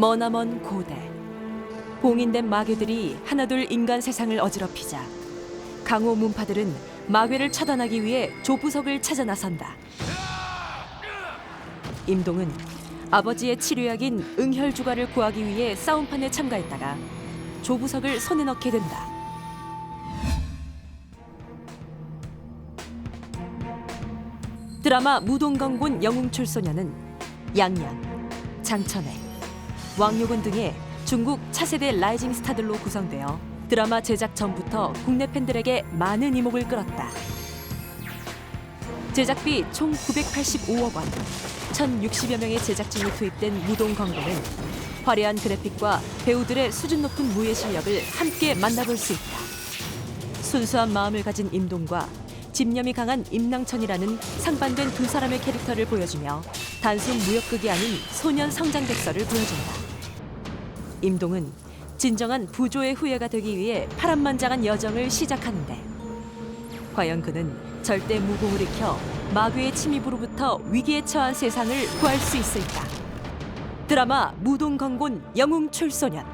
머나먼 고대 봉인된 마괴들이 하나둘 인간 세상을 어지럽히자 강호 문파들은 마괴를 처단하기 위해 조부석을 찾아 나선다. 임동은 아버지의 치료약인 응혈주가를 구하기 위해 싸움판에 참가했다가 조부석을 손에 넣게 된다. 드라마 무동강군 영웅출소녀는 양양, 장천회, 왕요군 등의 중국 차세대 라이징 스타들로 구성되어 드라마 제작 전부터 국내 팬들에게 많은 이목을 끌었다. 제작비 총 985억 원, 1,060여 명의 제작진이 투입된 무동 광고는 화려한 그래픽과 배우들의 수준 높은 무예 실력을 함께 만나볼 수 있다. 순수한 마음을 가진 임동과 집념이 강한 임낭천이라는 상반된 두 사람의 캐릭터를 보여주며 단순 무역극이 아닌 소년 성장 백서를 보여준다. 임동은 진정한 부조의 후예가 되기 위해 파란만장한 여정을 시작하는데 과연 그는 절대 무공을 익혀 마귀의 침입으로부터 위기에 처한 세상을 구할 수 있을까? 드라마 무동건곤 영웅 출소년